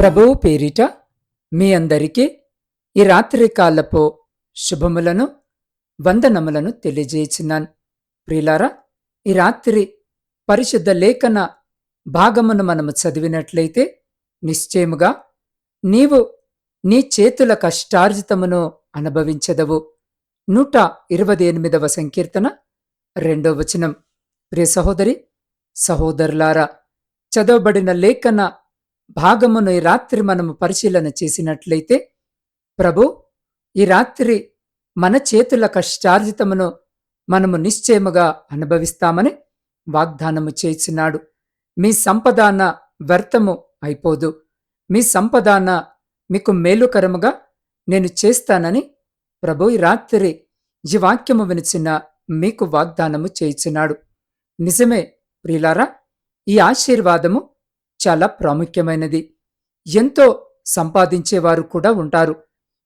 ప్రభువు పేరిట మీ అందరికీ ఈ రాత్రి కాలపు శుభములను వందనములను తెలియజేయుచున్నాను ప్రియులారా ఈ రాత్రి పరిశుద్ధ లేఖన భాగమును మనము చదివినట్లయితే నిశ్చయముగా నీవు నీ చేతుల కష్టార్జితమును అనుభవించదవు. నూట ఇరవై ఎనిమిదవ సంకీర్తన రెండో వచనం. ప్రియ సహోదరి సహోదరులారా చదవబడిన లేఖన భాగమును ఈ రాత్రి మనము పరిశీలన చేసినట్లయితే ప్రభు ఈ రాత్రి మన చేతుల కష్టార్జితమును మనము నిశ్చయముగా అనుభవిస్తామని వాగ్దానము చేసినాడు. మీ సంపదాన వ్యర్థము అయిపోదు. మీ సంపదాన మీకు మేలుకరముగా నేను చేస్తానని ప్రభు ఈ రాత్రి ఈ వాక్యము వినిచిన మీకు వాగ్దానము చేయిచున్నాడు నిజమే ప్రియులారా ఈ ఆశీర్వాదము చాలా ప్రాముఖ్యమైనది. ఎంతో సంపాదించేవారు కూడా ఉంటారు.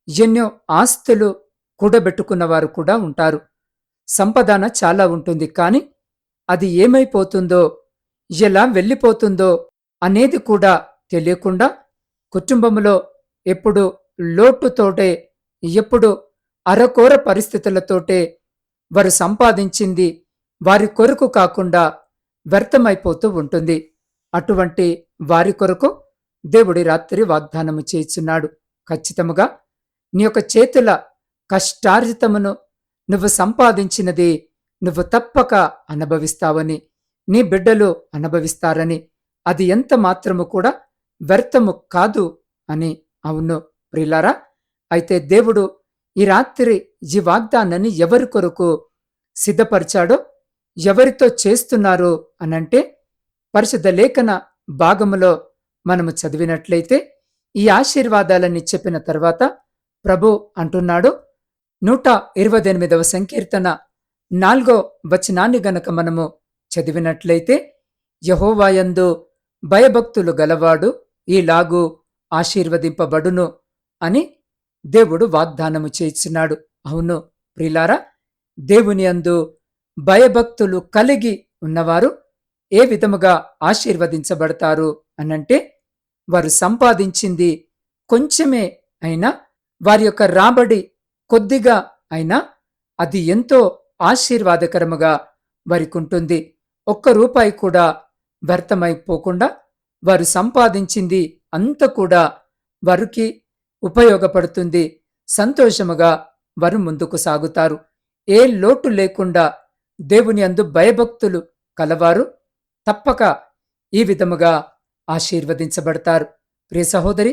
ఎన్నో ఆస్తులు కూడబెట్టుకున్నవారు కూడా ఉంటారు. సంపదన చాలా ఉంటుంది. కానీ అది ఏమైపోతుందో ఎలా వెళ్ళిపోతుందో అనేది కూడా తెలియకుండా కుటుంబంలో ఎప్పుడు లోటుతోటే ఎప్పుడు అరకోర పరిస్థితులతోటే వారు సంపాదించింది వారి కొరకు కాకుండా వ్యర్థమైపోతూ ఉంటుంది. అటువంటి వారి కొరకు దేవుడి రాత్రి వాగ్దానము చేయుచున్నాడు. ఖచ్చితముగా నీ యొక్క చేతుల కష్టార్జితమును నువ్వు సంపాదించినది నువ్వు తప్పక అనుభవిస్తావని నీ బిడ్డలు అనుభవిస్తారని అది ఎంత మాత్రము కూడా వ్యర్థము కాదు అని అవును ప్రిలారా అయితే దేవుడు ఈ రాత్రి ఈ వాగ్దానాన్ని ఎవరి కొరకు సిద్ధపరిచాడో ఎవరితో చేస్తున్నారు అనంటే పరిశుద్ధ లేఖన భాగములో మనము చదివినట్లయితే ఈ ఆశీర్వాదాలన్నీ చెప్పిన తర్వాత ప్రభు అంటున్నాడు నూట ఇరవై ఎనిమిదవ సంకీర్తన నాలుగో వచనాన్ని గనక మనము చదివినట్లయితే యహోవాయందు భయభక్తులు గలవాడు ఈలాగు ఆశీర్వదింపబడును అని దేవుడు వాగ్దానము చేస్తున్నాడు అవును ప్రిలారా దేవుని అందు భయభక్తులు కలిగి ఉన్నవారు ఏ విధముగా ఆశీర్వదించబడతారు అనంటే వారు సంపాదించింది కొంచెమే అయినా వారి యొక్క రాబడి కొద్దిగా అయినా అది ఎంతో ఆశీర్వాదకరముగా వరికుంటుంది ఒక్క రూపాయి కూడా వ్యర్థమైపోకుండా వారు సంపాదించింది అంత కూడా వారికి ఉపయోగపడుతుంది. సంతోషముగా వారు ముందుకు సాగుతారు. ఏ లోటు లేకుండా దేవుని అందు భయభక్తులు కలవారు. తప్పక ఈ విధముగా ఆశీర్వదించబడతారు. ప్రియ సహోదరి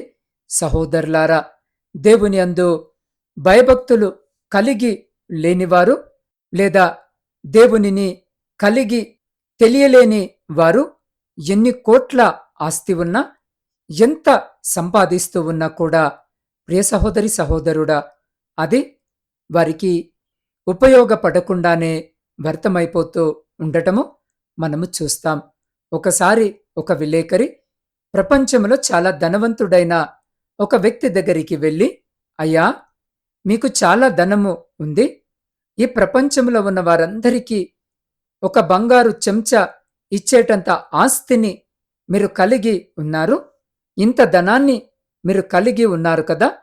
సహోదరులారా దేవుని అందు భయభక్తులు కలిగి లేనివారు లేదా దేవునిని కలిగి తెలియలేని వారు ఎన్ని కోట్ల ఆస్తి ఉన్నా ఎంత సంపాదిస్తూ ఉన్నా కూడా ప్రియ సహోదరి సహోదరుడా అది వారికి ఉపయోగపడకుండానే వ్యర్థమైపోతూ ఉండటము మనము చూస్తాం. ఒకసారి ఒక విలేకరి ప్రపంచంలో చాలా ధనవంతుడైన ఒక వ్యక్తి దగ్గరికి వెళ్ళి అయ్యా మీకు చాలా ధనము ఉంది. ఈ ప్రపంచంలో ఉన్న వారందరికీ ఒక బంగారు చెంచా ఇచ్చేటంత ఆస్తిని మీరు కలిగి ఉన్నారు. ఇంత ధనాన్ని మీరు కలిగి ఉన్నారు కదా.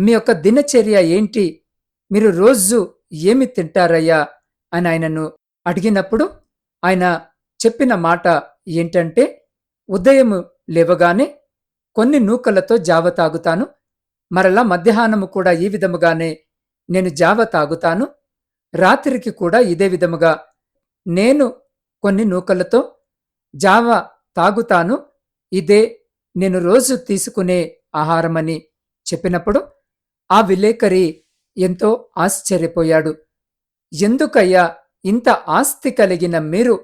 మీ యొక్క దినచర్య ఏంటి? మీరు రోజు ఏమి తింటారయ్యా? అని ఆయనను అడిగినప్పుడు ఆయన చెప్పిన మాట ఏంటంటే ఉదయం లేవగానే కొన్ని నూకలతో జావ తాగుతాను. మరలా మధ్యాహ్నము కూడా ఈ విధముగానే నేను జావ తాగుతాను. రాత్రికి కూడా ఇదే విధముగా నేను కొన్ని నూకలతో జావ తాగుతాను. ఇదే నేను రోజు తీసుకునే ఆహారమని చెప్పినప్పుడు ఆ విలేకరి ఎంతో ఆశ్చర్యపోయాడు. ఎందుకయ్యా ఇంత ఆస్తి కలిగిన మీరు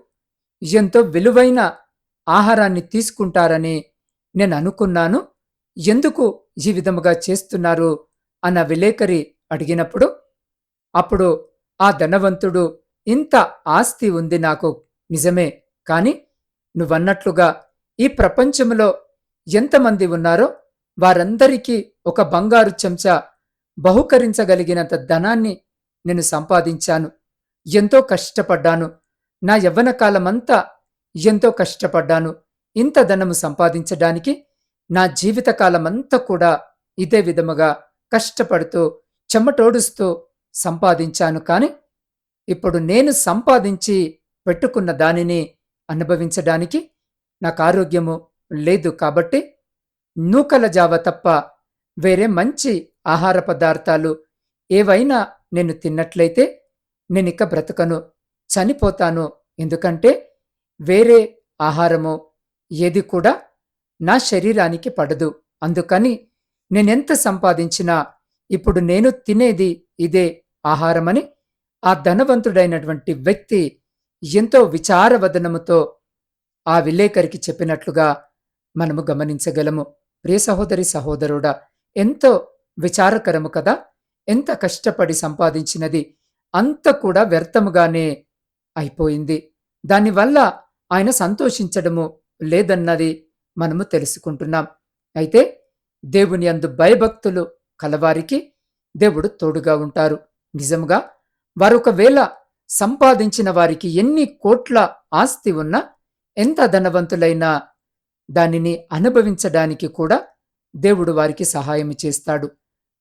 ఎంతో విలువైన ఆహారాన్ని తీసుకుంటారని నేను అనుకున్నాను. ఎందుకు ఈ విధముగా చేస్తున్నారు? అన్న విలేకరి అడిగినప్పుడు అప్పుడు ఆ ధనవంతుడు ఇంత ఆస్తి ఉంది నాకు నిజమే కాని నువ్వన్నట్లుగా ఈ ప్రపంచంలో ఎంతమంది ఉన్నారో వారందరికీ ఒక బంగారు చెంచా బహుకరించగలిగినంత ధనాన్ని నేను సంపాదించాను. ఎంతో కష్టపడ్డాను. నా యవ్వన కాలమంతా ఎంతో కష్టపడ్డాను. ఇంత ధనము సంపాదించడానికి నా జీవితకాలమంతా కూడా ఇదే విధముగా కష్టపడుతూ చెమటోడుస్తూ సంపాదించాను. కాని ఇప్పుడు నేను సంపాదించి పెట్టుకున్న దానిని అనుభవించడానికి నాకు ఆరోగ్యము లేదు కాబట్టి నూకల జావ తప్ప వేరే మంచి ఆహార పదార్థాలు ఏవైనా నేను తిన్నట్లయితే నేనిక బ్రతకను. చనిపోతాను. ఎందుకంటే వేరే ఆహారము ఏది కూడా నా శరీరానికి పడదు. అందుకని నేనెంత సంపాదించినా ఇప్పుడు నేను తినేది ఇదే ఆహారమని ఆ ధనవంతుడైనటువంటి వ్యక్తి ఎంతో విచారవదనముతో ఆ విలేకరికి చెప్పినట్లుగా మనము గమనించగలము. ప్రియ సహోదరి సహోదరుడా ఎంతో విచారకరము కదా? ఎంత కష్టపడి సంపాదించినది? అంత కూడా వ్యర్థముగానే అయిపోయింది. దానివల్ల ఆయన సంతోషించడము లేదన్నది మనము తెలుసుకుంటున్నాం. అయితే దేవుని అందు భయభక్తులు కలవారికి దేవుడు తోడుగా ఉంటారు. నిజముగా వారొకవేళ సంపాదించిన వారికి ఎన్ని కోట్ల ఆస్తి ఉన్నా ఎంత ధనవంతులైనా దానిని అనుభవించడానికి కూడా దేవుడు వారికి సహాయం చేస్తాడు.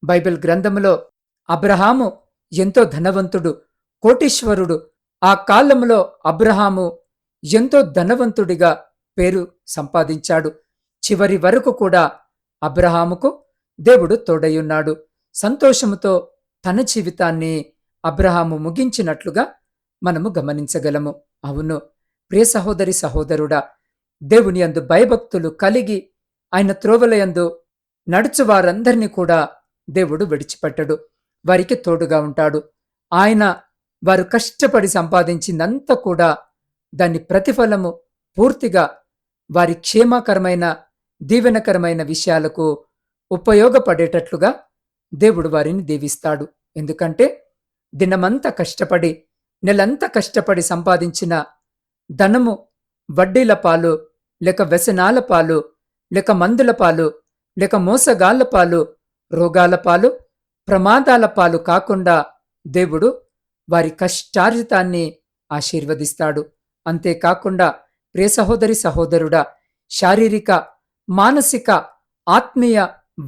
బైబిల్ గ్రంథములో అబ్రహాము ఎంతో ధనవంతుడు కోటీశ్వరుడు ఆ కాలంలో అబ్రహాము ఎంతో ధనవంతుడిగా పేరు సంపాదించాడు. చివరి వరకు కూడా అబ్రహాముకు దేవుడు తోడయున్నాడు సంతోషముతో తన జీవితాన్ని అబ్రహాము ముగించినట్లుగా మనము గమనించగలము. అవును ప్రియ సహోదరి సహోదరుడా దేవుని అందు భయభక్తులు కలిగి ఆయన త్రోవలయందు నడుచు వారందరినీ కూడా దేవుడు విడిచిపెట్టడు. వారికి తోడుగా ఉంటాడు. ఆయన వారు కష్టపడి సంపాదించిందంతా కూడా దాని ప్రతిఫలము పూర్తిగా వారి క్షేమకరమైన దీవెనకరమైన విషయాలకు ఉపయోగపడేటట్లుగా దేవుడు వారిని దీవిస్తాడు. ఎందుకంటే దినమంతా కష్టపడి నెలంతా కష్టపడి సంపాదించిన ధనము వడ్డీల పాలు లేక వ్యసనాల పాలు లేక మందుల పాలు లేక మోసగాళ్ళ పాలు రోగాల పాలు ప్రమాదాల పాలు కాకుండా దేవుడు వారి కష్టార్జితాన్ని ఆశీర్వదిస్తాడు. అంతేకాకుండా ప్రియ సహోదరి సహోదరుడా శారీరక మానసిక ఆత్మీయ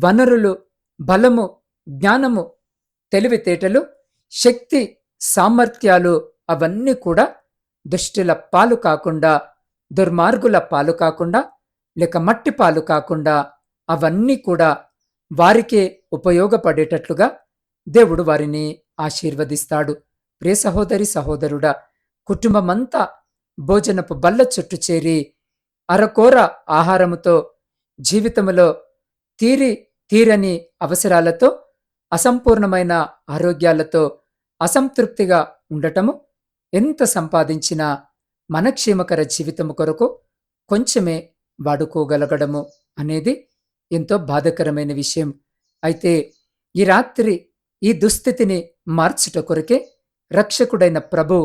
వనరులు బలము జ్ఞానము తెలివితేటలు శక్తి సామర్థ్యాలు అవన్నీ కూడా దుష్టుల పాలు కాకుండా దుర్మార్గుల పాలు కాకుండా లేక మట్టి పాలు కాకుండా అవన్నీ కూడా వారికే ఉపయోగపడేటట్లుగా దేవుడు వారిని ఆశీర్వదిస్తాడు. ప్రియ సహోదరి సహోదరుడా కుటుంబమంతా భోజనపు బల్ల చుట్టూ చేరి అరకోర ఆహారముతో జీవితములో తీరి తీరని అవసరాలతో అసంపూర్ణమైన ఆరోగ్యాలతో అసంతృప్తిగా ఉండటము ఎంత సంపాదించినా మనక్షేమకర జీవితము కొరకు కొంచెమే వాడుకోగలగడము అనేది ఎంతో బాధకరమైన విషయం. అయితే ఈ రాత్రి ఈ దుస్థితిని మార్చుట కొరకే రక్షకుడైన ప్రభు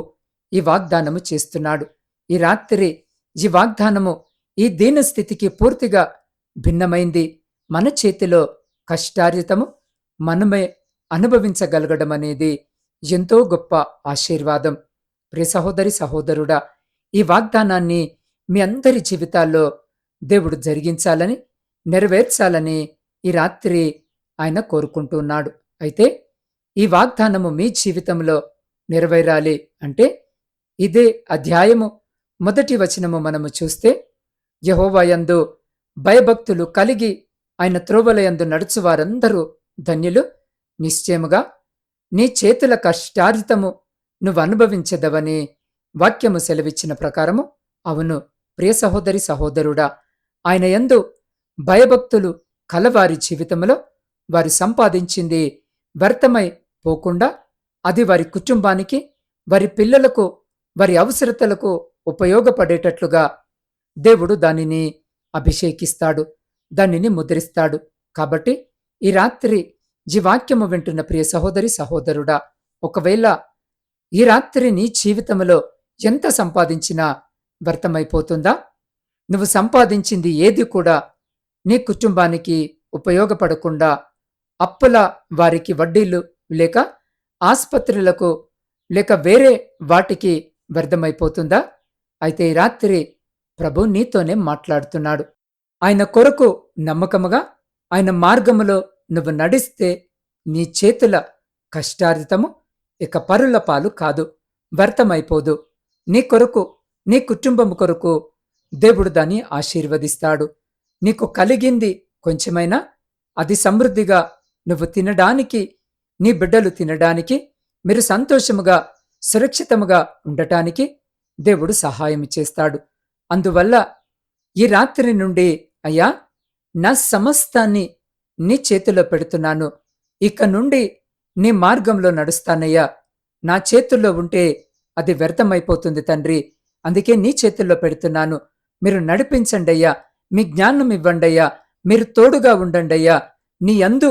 ఈ వాగ్దానము చేస్తున్నాడు. ఈ రాత్రి ఈ వాగ్దానము ఈ దీనస్థితికి పూర్తిగా భిన్నమైంది. మన చేతిలో కష్టార్జితము మనమే అనుభవించగలగడం అనేది ఎంతో గొప్ప ఆశీర్వాదం. ప్రి సహోదరి సహోదరుడా ఈ వాగ్దానాన్ని మీ అందరి జీవితాల్లో దేవుడు జరిగించాలని నెరవేర్చాలని ఈ రాత్రి ఆయన కోరుకుంటున్నాడు. అయితే ఈ వాగ్దానము మీ జీవితంలో నెరవేరాలి అంటే ఇదే అధ్యాయము. మొదటి వచనము మనము చూస్తే యహోవాయందు భయభక్తులు కలిగి ఆయన త్రోవలయందు నడుచువారందరూ ధన్యులు. నిశ్చయముగా నీ చేతుల కష్టార్జితము నువ్వు అనుభవించదవని వాక్యము సెలవిచ్చిన ప్రకారము అవును. ప్రియ సహోదరి సహోదరుడా ఆయన యందు భయభక్తులు కలవారి జీవితంలో వారు సంపాదించింది వ్యర్థమై పోకుండా అది వారి కుటుంబానికి వారి పిల్లలకు వారి అవసరతలకు ఉపయోగపడేటట్లుగా దేవుడు దానిని అభిషేకిస్తాడు దానిని ముద్రిస్తాడు. కాబట్టి ఈ రాత్రి జీవాక్యము వాక్యము వింటున్న ప్రియ సహోదరి సహోదరుడా ఒకవేళ ఈ రాత్రి నీ జీవితంలో ఎంత సంపాదించినా వ్యర్థమైపోతుందా? నువ్వు సంపాదించింది ఏది కూడా నీ కుటుంబానికి ఉపయోగపడకుండా అప్పుల వారికి వడ్డీలు లేక ఆసుపత్రులకు లేక వేరే వాటికి వ్యర్థమైపోతుందా? అయితే ఈ రాత్రి ప్రభు నీతోనే మాట్లాడుతున్నాడు. ఆయన కొరకు నమ్మకముగా ఆయన మార్గములో నువ్వు నడిస్తే నీ చేతుల కష్టార్జితము ఇక పరుల పాలు కాదు వ్యర్థమైపోదు. నీ కొరకు నీ కుటుంబం కొరకు దేవుడు దాన్ని ఆశీర్వదిస్తాడు. నీకు కలిగింది కొంచెమైనా అది సమృద్ధిగా నువ్వు తినడానికి నీ బిడ్డలు తినడానికి మీరు సంతోషముగా సురక్షితముగా ఉండటానికి దేవుడు సహాయం చేస్తాడు. అందువల్ల ఈ రాత్రి నుండి అయ్యా నా సమస్తాన్ని నీ చేతిలో పెడుతున్నాను. ఇక నుండి నీ మార్గంలో నడుస్తానయ్యా. నా చేతుల్లో ఉంటే అది వ్యర్థమైపోతుంది తండ్రి. అందుకే నీ చేతుల్లో పెడుతున్నాను. మీరు నడిపించండి అయ్యా మీ జ్ఞానం ఇవ్వండి అయ్యా మీరు తోడుగా ఉండండి అయ్యా నీ అందు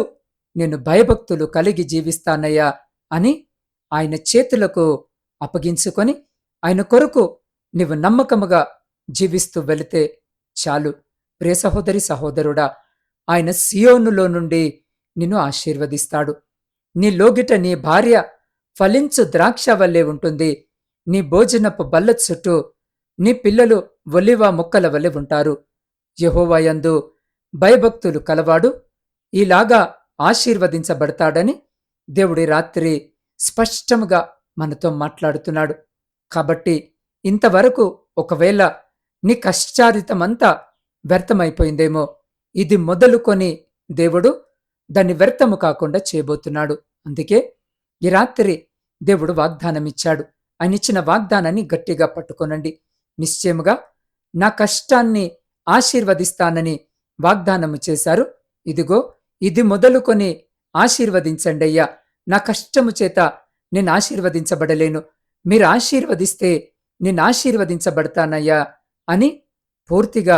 నేను భయభక్తులు కలిగి జీవిస్తానయ్యా అని ఆయన చేతులకు అప్పగించుకొని ఆయన కొరకు నీవు నమ్మకముగా జీవిస్తూ వెళితే చాలు. ప్రియ సహోదరి సహోదరుడా ఆయన సియోనులో నుండి నిన్ను ఆశీర్వదిస్తాడు. నీ లోగిట నీ భార్య ఫలించు ద్రాక్ష వల్లే ఉంటుంది. నీ భోజనపు బల్ల చుట్టూ నీ పిల్లలు ఒలివ మొక్కల వలె ఉంటారు. యహోవాయందు భయభక్తులు కలవాడు. ఈలాగా ఆశీర్వదించబడతాడని దేవుడి రాత్రి స్పష్టముగా మనతో మాట్లాడుతున్నాడు. కాబట్టి ఇంతవరకు ఒకవేళ నీ కష్టారితమంతా వ్యర్థమైపోయిందేమో ఇది మొదలుకొని దేవుడు దాన్ని వ్యర్థము కాకుండా చేయబోతున్నాడు. అందుకే ఈ రాత్రి దేవుడు వాగ్దానమిచ్చాడు. ఆయన ఇచ్చిన వాగ్దానాన్ని గట్టిగా పట్టుకోనండి. నిశ్చయముగా నా కష్టాన్ని ఆశీర్వదిస్తానని వాగ్దానము చేశారు. ఇదిగో ఇది మొదలుకొని ఆశీర్వదించండయ్యా నా కష్టము చేత నేను ఆశీర్వదించబడలేను. మీరు ఆశీర్వదిస్తే నేను ఆశీర్వదించబడతానయ్యా అని పూర్తిగా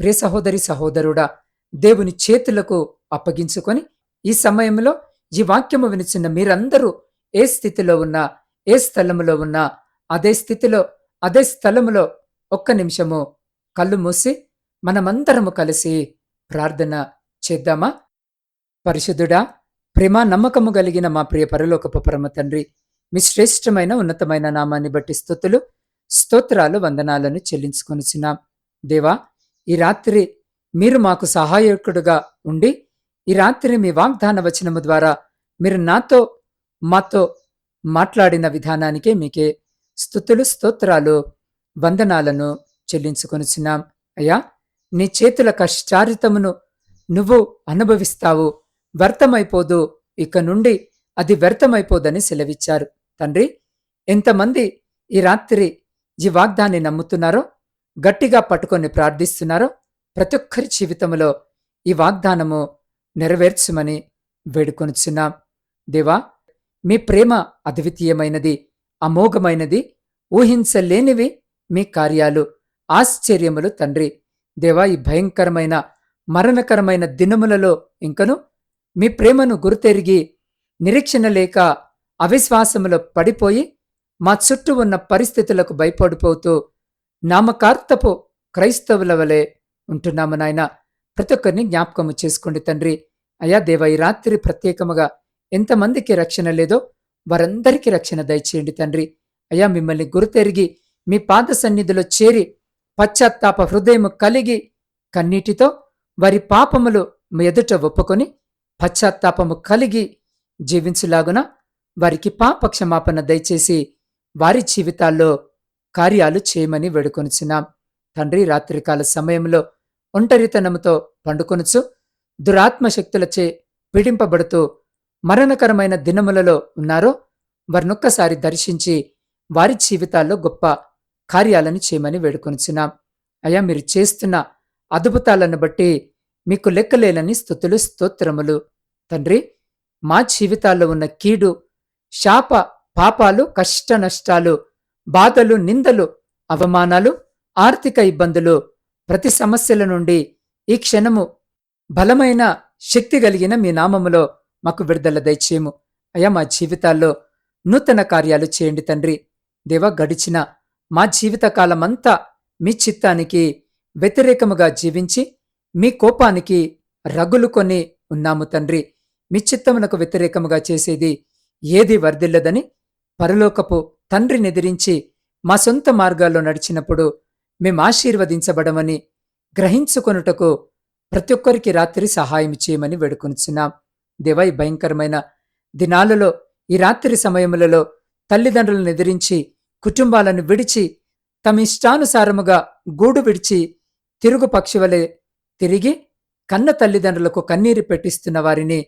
ప్రియ సహోదరి సహోదరుడా దేవుని చేతులకు అప్పగించుకొని ఈ సమయంలో ఈ వాక్యము వినిచిన మీరందరూ ఏ స్థితిలో ఉన్నా ఏ స్థలములో ఉన్నా అదే స్థితిలో అదే స్థలములో ఒక్క నిమిషము కళ్ళు మూసి మనమందరము కలిసి ప్రార్థన చేద్దామా? పరిశుద్ధుడా ప్రేమ నమ్మకము కలిగిన మా ప్రియ పరలోకపు పరమ తండ్రి మీ శ్రేష్టమైన ఉన్నతమైన నామాన్ని బట్టి స్థుతులు స్తోత్రాలు వందనాలను చెల్లించుకొనిచున్నాం. దేవా ఈ రాత్రి మీరు మాకు సహాయకుడుగా ఉండి ఈ రాత్రి మీ వాగ్దాన వచనము ద్వారా మీరు నాతో మాతో మాట్లాడిన విధానానికే మీకే స్థుతులు స్తోత్రాలు వందనాలను చెల్లించుకొనిచున్నాం. అయ్యా నీ చేతుల కష్టారితమును నువ్వు అనుభవిస్తావు. వ్యర్థమైపోదు. ఇక నుండి అది వ్యర్థమైపోదని సెలవిచ్చారు. తండ్రి ఎంతమంది ఈ రాత్రి ఈ వాగ్దాన్ని నమ్ముతున్నారో గట్టిగా పట్టుకొని ప్రార్థిస్తున్నారో ప్రతి ఒక్కరి జీవితంలో ఈ వాగ్దానము నెరవేర్చమని వేడుకొనిచున్నాం. దేవా మీ ప్రేమ అద్వితీయమైనది అమోఘమైనది ఊహించలేనివి మీ కార్యాలు ఆశ్చర్యములు తండ్రి. దేవా ఈ భయంకరమైన మరణకరమైన దినములలో ఇంకను మీ ప్రేమను గురితెరిగి నిరీక్షణ లేక అవిశ్వాసములో పడిపోయి మా చుట్టూ ఉన్న పరిస్థితులకు భయపడిపోతూ నామకార్తపు క్రైస్తవుల వలె ఉంటున్నాము నాయన. ప్రతి ఒక్కరిని జ్ఞాపకము చేసుకోండి తండ్రి. అయా దేవ ఈ రాత్రి ప్రత్యేకముగా ఎంతమందికి రక్షణ లేదో వారందరికీ రక్షణ దయచేయండి తండ్రి. అయ్యా మిమ్మల్ని గురితెరిగి మీ పాద సన్నిధిలో చేరి పశ్చాత్తాప హృదయము కలిగి కన్నీటితో వారి పాపములు మీ ఎదుట ఒప్పుకొని పశ్చాత్తాపము కలిగి జీవించులాగున వారికి పాప క్షమాపణ దయచేసి వారి జీవితాల్లో కార్యాలు చేయమని వేడుకొనుచున్నాం. తండ్రి రాత్రికాల సమయంలో ఒంటరితనముతో పండుకొనుచు దురాత్మశక్తులచే పీడింపబడుతూ మరణకరమైన దినములలో ఉన్నారో వారినొక్కసారి దర్శించి వారి జీవితాల్లో గొప్ప కార్యాలను చేయమని వేడుకొనుచున్నాం. అయ్యా మీరు చేస్తున్న అద్భుతాలను బట్టి మీకు లెక్కలేనని స్థుతులు స్తోత్రములు. తండ్రి మా జీవితాల్లో ఉన్న కీడు శాప పాపాలు కష్ట నష్టాలు బాధలు నిందలు అవమానాలు ఆర్థిక ఇబ్బందులు ప్రతి సమస్యల నుండి ఈ క్షణము బలమైన శక్తి కలిగిన మీ నామములో మాకు విడుదల దయచేయము. అయ్యా మా జీవితాల్లో నూతన కార్యాలు చేయండి తండ్రి. దేవ గడిచిన మా జీవితకాలమంతా మీ చిత్తానికి వ్యతిరేకముగా జీవించి మీ కోపానికి రగులు కొని ఉన్నాము తండ్రి. మీ చిత్తమునకు వ్యతిరేకముగా చేసేది ఏది వర్ధిల్లదని పరలోకపు తండ్రిని ఎదిరించి మా సొంత మార్గాల్లో నడిచినప్పుడు మేము ఆశీర్వదించబడమని గ్రహించుకొనుటకు ప్రతి ఒక్కరికి రాత్రి సహాయం చేయమని వేడుకొనిచున్నాం. దేవా ఈ భయంకరమైన దినాలలో ఈ రాత్రి సమయములలో తల్లిదండ్రులను ఎదిరించి కుటుంబాలను విడిచి తమ ఇష్టానుసారముగా గూడు విడిచి తిరుగు పక్షివలే తిరిగి కన్న తల్లిదండ్రులకు కన్నీరు పెట్టిస్తున్న వారిని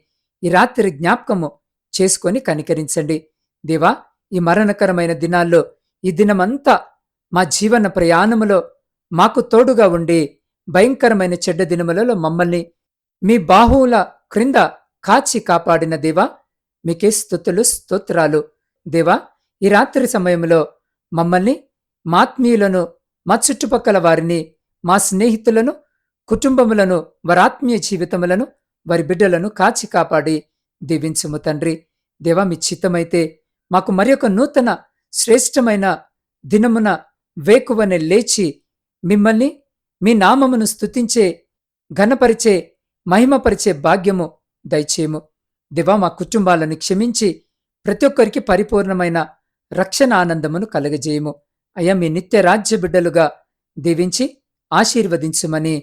ఈ రాత్రి జ్ఞాపకము చేసుకొని కనికరించండి. దేవా ఈ మరణకరమైన దినాల్లో ఈ దినమంతా మా జీవన ప్రయాణములో మాకు తోడుగా ఉండి భయంకరమైన చెడ్డ దినములలో మమ్మల్ని మీ బాహువుల క్రింద కాచి కాపాడిన దేవా మీకే స్థుతులు స్తోత్రాలు. దేవా ఈ రాత్రి సమయంలో మమ్మల్ని మాత్మీయులను మా చుట్టుపక్కల వారిని మా స్నేహితులను కుటుంబములను వరాత్మీయ జీవితములను వారి బిడ్డలను కాచి కాపాడి దీవించుము తండ్రి. దేవా మీ చిత్తమైతే మాకు మరి నూతన శ్రేష్టమైన దినమున వేకువనే లేచి మిమ్మల్ని మీ నామమును స్తుతించే ఘనపరిచే మహిమపరిచే భాగ్యము దయచేయము. దివా మా కుటుంబాలను క్షమించి ప్రతి ఒక్కరికి పరిపూర్ణమైన రక్షణ ఆనందమును కలగజేయము. అయ్యా మీ నిత్య రాజ్య బిడ్డలుగా దీవించి ఆశీర్వదించుమని